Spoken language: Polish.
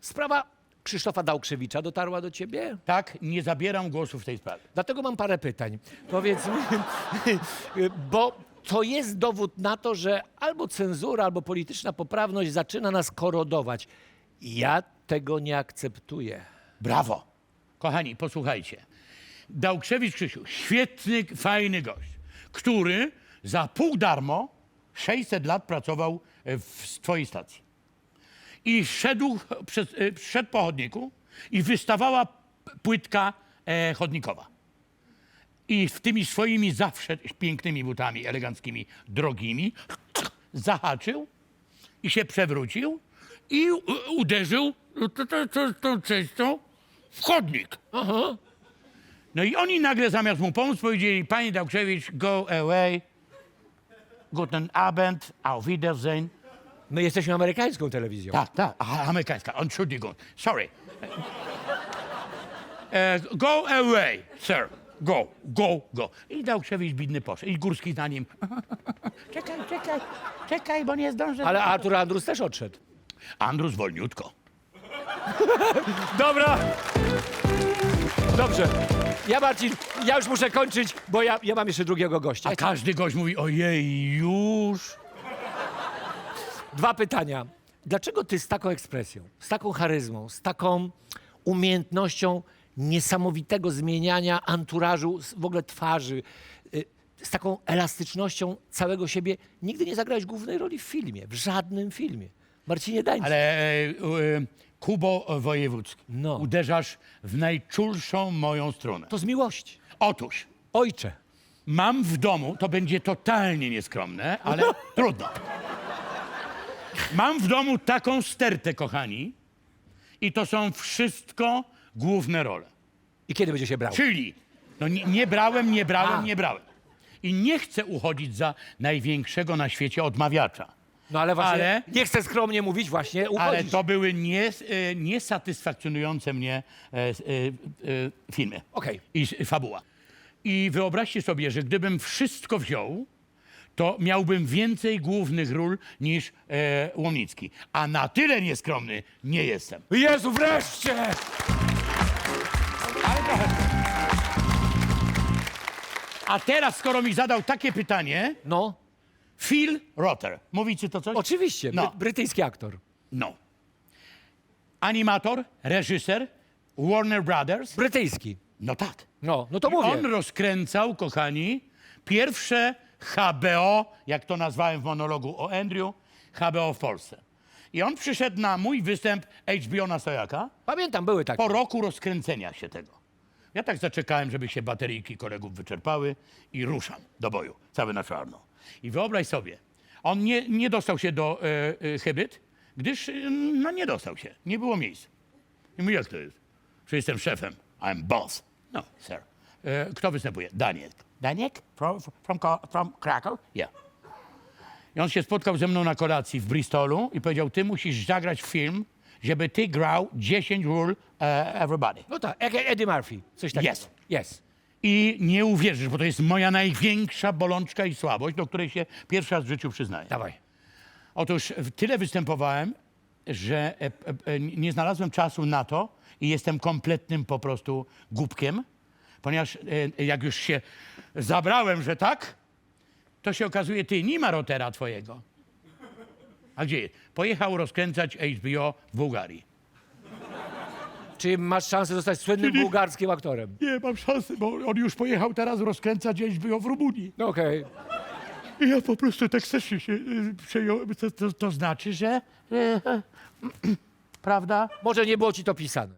Sprawa Krzysztofa Dałkrzewicza dotarła do ciebie? Tak, nie zabieram głosu w tej sprawie. Dlatego mam parę pytań. Powiedz mi, bo to jest dowód na to, że albo cenzura, albo polityczna poprawność zaczyna nas korodować. Ja tego nie akceptuję. Brawo. Kochani, posłuchajcie. Dałkrzewicz Krzysiu, świetny, fajny gość, który za pół darmo 600 lat pracował w twojej stacji. I szedł, przez, e, szedł po chodniku i wystawała płytka e, chodnikowa. I w tymi swoimi zawsze pięknymi butami, eleganckimi, drogimi, zahaczył i się przewrócił i uderzył tą, tą, częścią w chodnik. No i oni nagle zamiast mu pomóc powiedzieli, panie Dałkrzewicz, go away, guten Abend, auf Wiedersehen. My jesteśmy amerykańską telewizją. Tak, tak, aha, amerykańska, Entschuldigung, sorry. E, go away, sir, go, go, go. I Dałkrzewicz bidny poszedł i Górski za nim. czekaj, czekaj, czekaj, bo nie zdążę. Ale Artur Andrus też odszedł. Andrus wolniutko. Dobra. Dobrze. Ja Marcin, ja już muszę kończyć, bo ja, ja mam jeszcze drugiego gościa. A każdy gość mówi, ojej, już. Dwa pytania. Dlaczego ty z taką ekspresją, z taką charyzmą, z taką umiejętnością niesamowitego zmieniania anturażu, w ogóle twarzy, y, z taką elastycznością całego siebie nigdy nie zagrałeś głównej roli w filmie, w żadnym filmie? Marcinie Dańczyk. Ale e, e, Kubo Wojewódzki, No. uderzasz w najczulszą moją strunę. To z miłości. Otóż, Ojcze. mam w domu, to będzie totalnie nieskromne, ale trudno. Mam w domu taką stertę, kochani, i to są wszystko główne role. I kiedy będzie się brał? Czyli, no nie, nie brałem, nie brałem, A. nie brałem. I nie chcę uchodzić za największego na świecie odmawiacza. No ale właśnie, Ale- nie chcę skromnie mówić, właśnie uchodzisz. Ale to były nie, e, niesatysfakcjonujące mnie e, e, e, filmy. Okej. I s- fabuła. I wyobraźcie sobie, że gdybym wszystko wziął, to miałbym więcej głównych ról niż e, Łomnicki. A na tyle nieskromny nie jestem. Jezu, wreszcie! Ale trochę. A teraz, skoro mi zadał takie pytanie, No, Phil Rotter. Mówicie to coś? oczywiście, No. bry- brytyjski aktor. No. Animator, reżyser, Warner Brothers. Brytyjski. No tak. No, no to I mówię. On rozkręcał, kochani, pierwsze HBO, jak to nazwałem w monologu o Andrew, HBO w Polsce. I on przyszedł na mój występ HBO na Sojaka Pamiętam, były takie. po roku rozkręcenia się tego. Ja tak zaczekałem, żeby się bateryjki kolegów wyczerpały i ruszam do boju, cały na czarno. I wyobraź sobie, on nie, nie dostał się do e, e, Chybyt, gdyż e, no, nie dostał się, nie było miejsc. I mówi, jak to jest? Że jestem szefem. I'm boss. No, sir. E, kto występuje? Daniek. Daniek? From, from, Ko- from Krakow? Yeah. I on się spotkał ze mną na kolacji w Bristolu i powiedział, ty musisz zagrać film, żeby ty grał 10 ról e, everybody. No tak, jak Eddie Murphy. Coś takiego. Yes. Yes. I nie uwierzysz, bo to jest moja największa bolączka i słabość, do której się pierwszy raz w życiu przyznaję. Dawaj. Otóż w- tyle występowałem, że e, e, e, nie znalazłem czasu na to i jestem kompletnym po prostu głupkiem, ponieważ e, jak już się zabrałem, że tak, to się okazuje, ty nie ma rotera twojego. A gdzie? Pojechał rozkręcać HBO w Bułgarii. Czy masz szansę zostać słynnym bułgarskim aktorem? Nie mam szansy, bo on już pojechał teraz rozkręcać HBO w Rumunii. No okej. I ja po prostu tak strasznie się y, przejąłem. To, to, to znaczy, że... że prawda? Może nie było ci to pisane.